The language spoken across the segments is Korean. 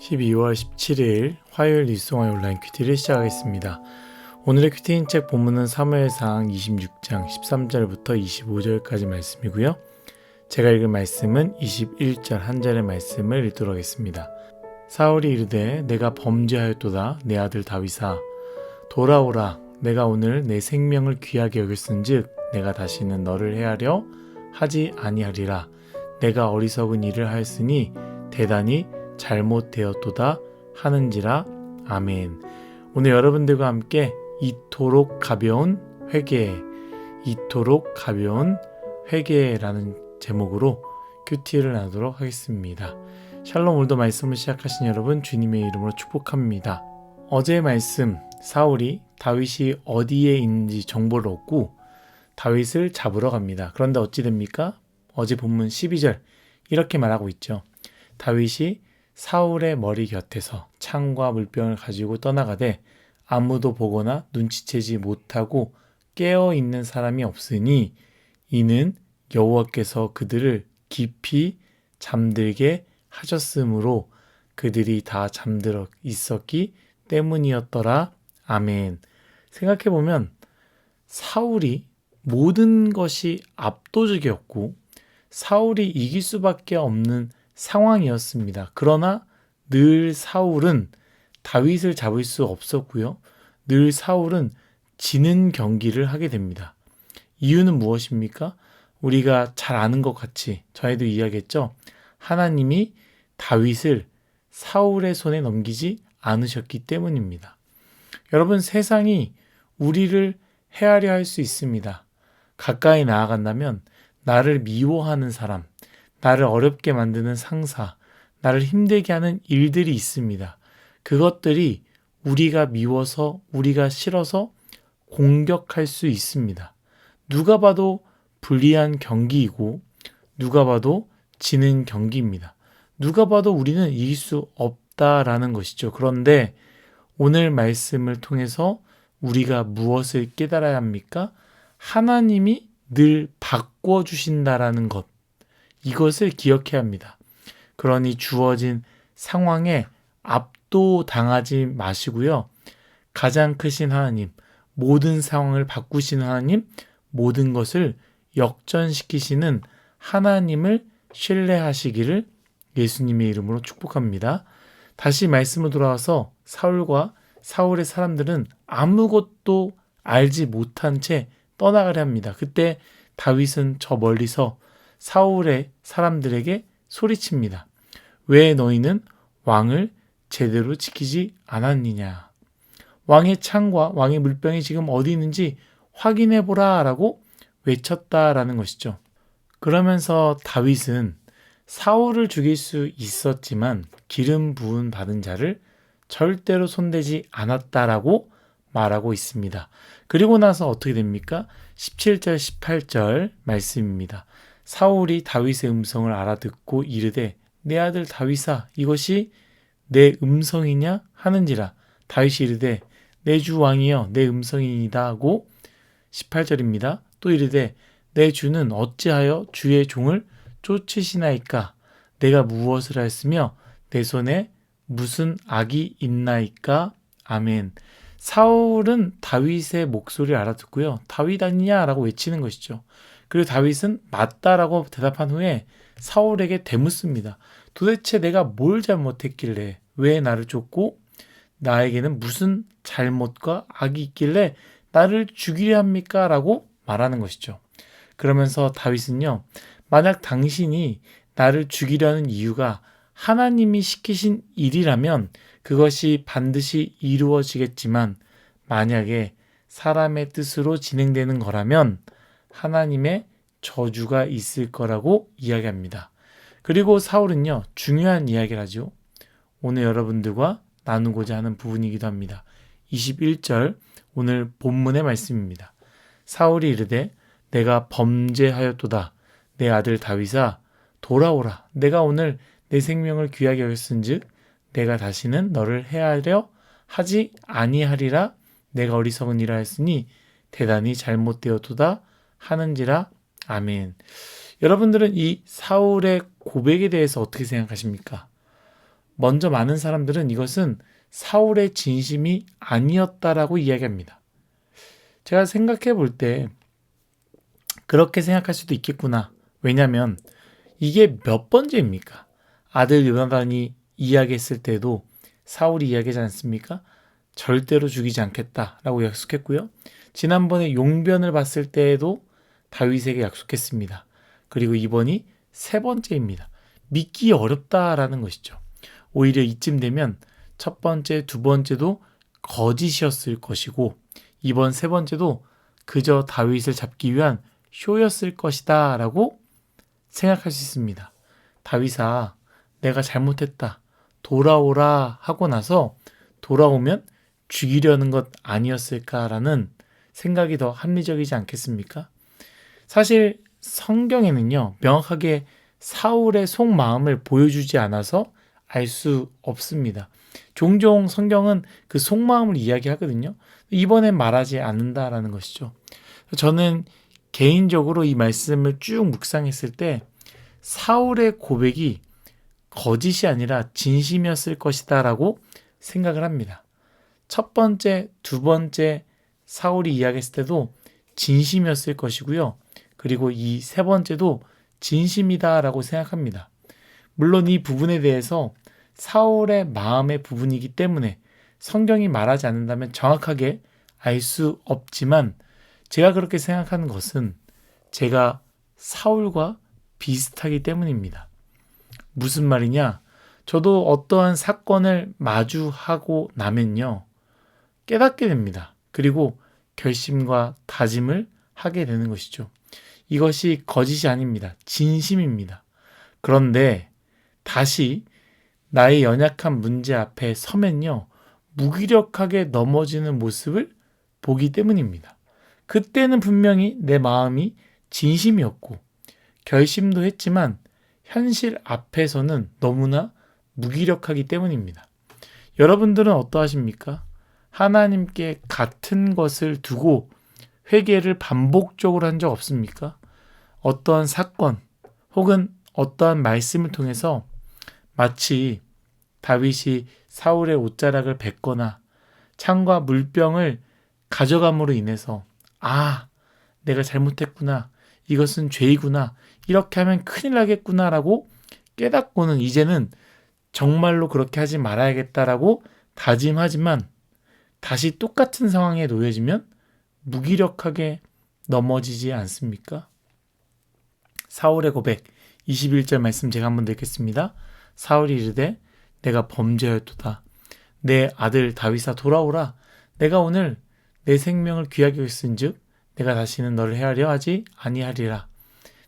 12월 17일 화요일 뉴스공화 온라인 큐티를 시작하겠습니다. 오늘의 큐티인 책 본문은 사무엘상 26장 13절부터 25절까지 말씀이고요. 제가 읽은 말씀은 21절 한 절의 말씀을 읽도록 하겠습니다. 사울이 이르되 내가 범죄하였도다 내 아들 다윗아 돌아오라 내가 오늘 내 생명을 귀하게 여겼은즉 내가 다시는 너를 해하려 하지 아니하리라 내가 어리석은 일을 하였으니 대단히 잘못되었도다 하는지라 아멘. 오늘 여러분들과 함께 이토록 가벼운 회개, 이토록 가벼운 회개라는 제목으로 큐티를 나누도록 하겠습니다. 샬롬 오늘도 말씀을 시작하신 여러분 주님의 이름으로 축복합니다. 어제의 말씀 사울이 다윗이 어디에 있는지 정보를 얻고 다윗을 잡으러 갑니다. 그런데 어찌 됩니까? 어제 본문 12절 이렇게 말하고 있죠. 다윗이 사울의 머리 곁에서 창과 물병을 가지고 떠나가되 아무도 보거나 눈치채지 못하고 깨어 있는 사람이 없으니 이는 여호와께서 그들을 깊이 잠들게 하셨으므로 그들이 다 잠들어 있었기 때문이었더라. 아멘. 생각해 보면 사울이 모든 것이 압도적이었고 사울이 이길 수밖에 없는 상황이었습니다. 그러나 늘 사울은 다윗을 잡을 수 없었고요. 늘 사울은 지는 경기를 하게 됩니다. 이유는 무엇입니까? 우리가 잘 아는 것 같이 저희도 이야기했죠. 하나님이 다윗을 사울의 손에 넘기지 않으셨기 때문입니다. 여러분 세상이 우리를 헤아려 할 수 있습니다. 가까이 나아간다면 나를 미워하는 사람, 나를 어렵게 만드는 상사, 나를 힘들게 하는 일들이 있습니다. 그것들이 우리가 미워서, 우리가 싫어서 공격할 수 있습니다. 누가 봐도 불리한 경기이고, 누가 봐도 지는 경기입니다. 누가 봐도 우리는 이길 수 없다라는 것이죠. 그런데 오늘 말씀을 통해서 우리가 무엇을 깨달아야 합니까? 하나님이 늘 바꿔주신다라는 것. 이것을 기억해야 합니다. 그러니 주어진 상황에 압도당하지 마시고요. 가장 크신 하나님, 모든 상황을 바꾸시는 하나님, 모든 것을 역전시키시는 하나님을 신뢰하시기를 예수님의 이름으로 축복합니다. 다시 말씀으로 돌아와서 사울과 사울의 사람들은 아무것도 알지 못한 채 떠나가려 합니다. 그때 다윗은 저 멀리서 사울의 사람들에게 소리칩니다. 왜 너희는 왕을 제대로 지키지 않았느냐? 왕의 창과 왕의 물병이 지금 어디 있는지 확인해 보라 라고 외쳤다라는 것이죠. 그러면서 다윗은 사울을 죽일 수 있었지만 기름 부은 받은 자를 절대로 손대지 않았다라고 말하고 있습니다. 그리고 나서 어떻게 됩니까? 17절, 18절 말씀입니다. 사울이 다윗의 음성을 알아듣고 이르되 내 아들 다윗아 이것이 내 음성이냐 하는지라 다윗이 이르되 내 주 왕이여 내 음성이니다 하고 18절입니다. 또 이르되 내 주는 어찌하여 주의 종을 쫓으시나이까 내가 무엇을 하였으며 내 손에 무슨 악이 있나이까 아멘. 사울은 다윗의 목소리를 알아듣고요. 다윗 아니냐라고 외치는 것이죠. 그리고 다윗은 맞다라고 대답한 후에 사울에게 되묻습니다. 도대체 내가 뭘 잘못했길래 왜 나를 쫓고 나에게는 무슨 잘못과 악이 있길래 나를 죽이려 합니까? 라고 말하는 것이죠. 그러면서 다윗은요, 만약 당신이 나를 죽이려는 이유가 하나님이 시키신 일이라면 그것이 반드시 이루어지겠지만 만약에 사람의 뜻으로 진행되는 거라면 하나님의 저주가 있을 거라고 이야기합니다. 그리고 사울은요, 중요한 이야기를 하죠. 오늘 여러분들과 나누고자 하는 부분이기도 합니다. 21절 오늘 본문의 말씀입니다. 사울이 이르되 내가 범죄하였도다. 내 아들 다윗아 돌아오라. 내가 오늘 내 생명을 귀하게 여겼은 즉 내가 다시는 너를 해하려 하지 아니하리라. 내가 어리석은 일을 했으니 대단히 잘못되었도다 하는지라 아멘. 여러분들은 이 사울의 고백에 대해서 어떻게 생각하십니까? 먼저 많은 사람들은 이것은 사울의 진심이 아니었다라고 이야기합니다. 제가 생각해 볼 때 그렇게 생각할 수도 있겠구나. 왜냐하면 이게 몇 번째입니까? 아들 요나단이 이야기했을 때도 사울이 이야기하지 않습니까? 절대로 죽이지 않겠다라고 약속했고요. 지난번에 용변을 봤을 때에도 다윗에게 약속했습니다. 그리고 이번이 세 번째입니다. 믿기 어렵다라는 것이죠. 오히려 이쯤 되면 첫 번째, 두 번째도 거짓이었을 것이고 이번 세 번째도 그저 다윗을 잡기 위한 쇼였을 것이다라고 생각할 수 있습니다. 다윗아, 내가 잘못했다. 돌아오라 하고 나서 돌아오면 죽이려는 것 아니었을까라는 생각이 더 합리적이지 않겠습니까? 사실 성경에는요, 명확하게 사울의 속마음을 보여주지 않아서 알 수 없습니다. 종종 성경은 그 속마음을 이야기하거든요. 이번엔 말하지 않는다라는 것이죠. 저는 개인적으로 이 말씀을 쭉 묵상했을 때 사울의 고백이 거짓이 아니라 진심이었을 것이다라고 생각을 합니다. 첫 번째, 두 번째 사울이 이야기했을 때도 진심이었을 것이고요. 그리고 이 세 번째도 진심이다라고 생각합니다. 물론 이 부분에 대해서 사울의 마음의 부분이기 때문에 성경이 말하지 않는다면 정확하게 알 수 없지만 제가 그렇게 생각하는 것은 제가 사울과 비슷하기 때문입니다. 무슨 말이냐? 저도 어떠한 사건을 마주하고 나면요. 깨닫게 됩니다. 그리고 결심과 다짐을 하게 되는 것이죠. 이것이 거짓이 아닙니다. 진심입니다. 그런데 다시 나의 연약한 문제 앞에 서면요. 무기력하게 넘어지는 모습을 보기 때문입니다. 그때는 분명히 내 마음이 진심이었고 결심도 했지만 현실 앞에서는 너무나 무기력하기 때문입니다. 여러분들은 어떠하십니까? 하나님께 같은 것을 두고 회개를 반복적으로 한 적 없습니까? 어떠한 사건 혹은 어떠한 말씀을 통해서 마치 다윗이 사울의 옷자락을 뱉거나 창과 물병을 가져감으로 인해서 아, 내가 잘못했구나. 이것은 죄이구나. 이렇게 하면 큰일 나겠구나라고 깨닫고는 이제는 정말로 그렇게 하지 말아야겠다라고 다짐하지만 다시 똑같은 상황에 놓여지면 무기력하게 넘어지지 않습니까? 사울의 고백 21절 말씀 제가 한번 읽겠습니다. 사울이 이르되 내가 범죄하였도다. 내 아들 다윗아 돌아오라. 내가 오늘 내 생명을 귀하게 여겼은즉 내가 다시는 너를 헤아려 하지 아니하리라.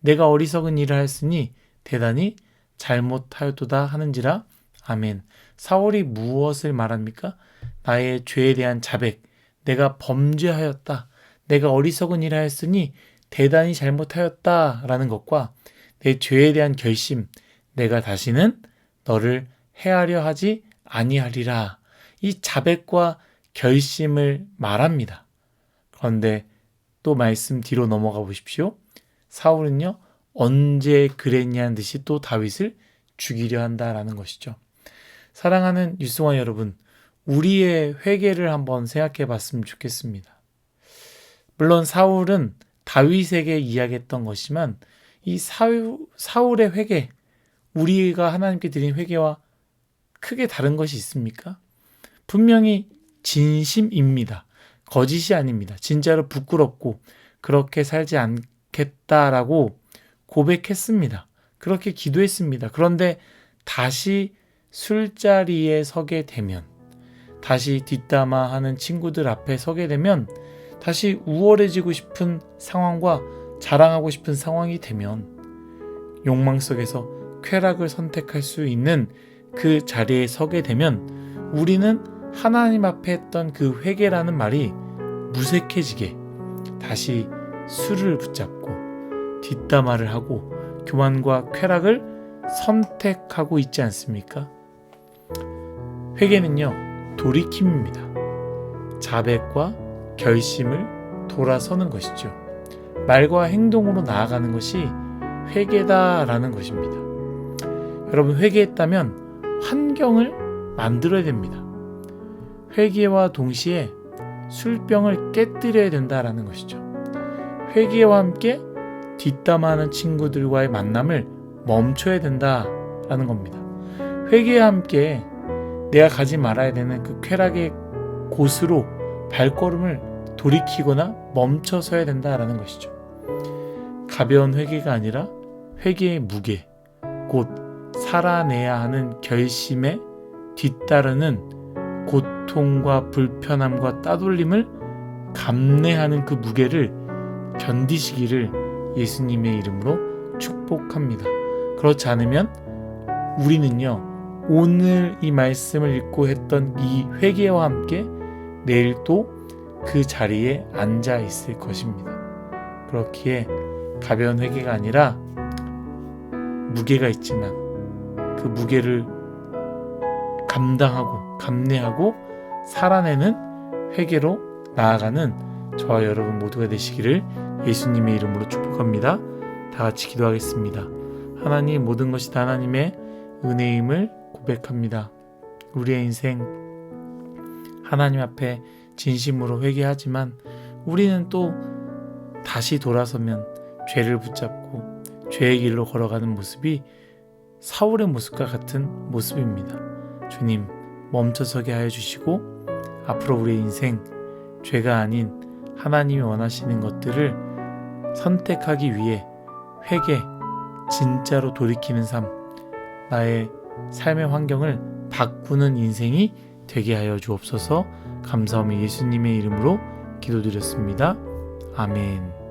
내가 어리석은 일을 하였으니 대단히 잘못하였도다 하는지라. 아멘. 사울이 무엇을 말합니까? 나의 죄에 대한 자백, 내가 범죄하였다. 내가 어리석은 일을 하였으니 대단히 잘못하였다 라는 것과 내 죄에 대한 결심, 내가 다시는 너를 헤아려 하지 아니하리라. 이 자백과 결심을 말합니다. 그런데 또 말씀 뒤로 넘어가 보십시오. 사울은요, 언제 그랬냐는 듯이 또 다윗을 죽이려 한다라는 것이죠. 사랑하는 유승원 여러분, 우리의 회개를 한번 생각해 봤으면 좋겠습니다. 물론 사울은 다윗에게 이야기했던 것이지만 이 사울, 사울의 회개, 우리가 하나님께 드린 회개와 크게 다른 것이 있습니까? 분명히 진심입니다. 거짓이 아닙니다. 진짜로 부끄럽고 그렇게 살지 않겠다라고 고백했습니다. 그렇게 기도했습니다. 그런데 다시 술자리에 서게 되면 다시 뒷담화 하는 친구들 앞에 서게 되면 다시 우월해지고 싶은 상황과 자랑하고 싶은 상황이 되면 욕망 속에서 쾌락을 선택할 수 있는 그 자리에 서게 되면 우리는 하나님 앞에 했던 그 회개라는 말이 무색해지게 다시 술을 붙잡고 뒷담화를 하고 교만과 쾌락을 선택하고 있지 않습니까? 회개는요, 돌이킴입니다. 자백과 결심을 돌아서는 것이죠. 말과 행동으로 나아가는 것이 회개다라는 것입니다. 여러분 회개했다면 환경을 만들어야 됩니다. 회개와 동시에 술병을 깨뜨려야 된다라는 것이죠. 회개와 함께 뒷담화하는 친구들과의 만남을 멈춰야 된다라는 겁니다. 회개와 함께 내가 가지 말아야 되는 그 쾌락의 곳으로 발걸음을 돌이키거나 멈춰서야 된다라는 것이죠. 가벼운 회개가 아니라 회개의 무게, 곧 살아내야 하는 결심에 뒤따르는 고통과 불편함과 따돌림을 감내하는 그 무게를 견디시기를 예수님의 이름으로 축복합니다. 그렇지 않으면 우리는요, 오늘 이 말씀을 읽고 했던 이 회개와 함께 내일 또 그 자리에 앉아 있을 것입니다. 그렇기에 가벼운 회개가 아니라 무게가 있지만 그 무게를 감당하고 감내하고 살아내는 회개로 나아가는 저와 여러분 모두가 되시기를 예수님의 이름으로 축복합니다. 다 같이 기도하겠습니다. 하나님 모든 것이 다 하나님의 은혜임을 고백합니다. 우리의 인생 하나님 앞에 진심으로 회개하지만 우리는 또 다시 돌아서면 죄를 붙잡고 죄의 길로 걸어가는 모습이 사울의 모습과 같은 모습입니다. 주님 멈춰서게 하여 주시고 앞으로 우리의 인생 죄가 아닌 하나님이 원하시는 것들을 선택하기 위해 회개 진짜로 돌이키는 삶 나의 삶의 환경을 바꾸는 인생이 되게 하여 주옵소서 감사하며 예수님의 이름으로 기도드렸습니다. 아멘.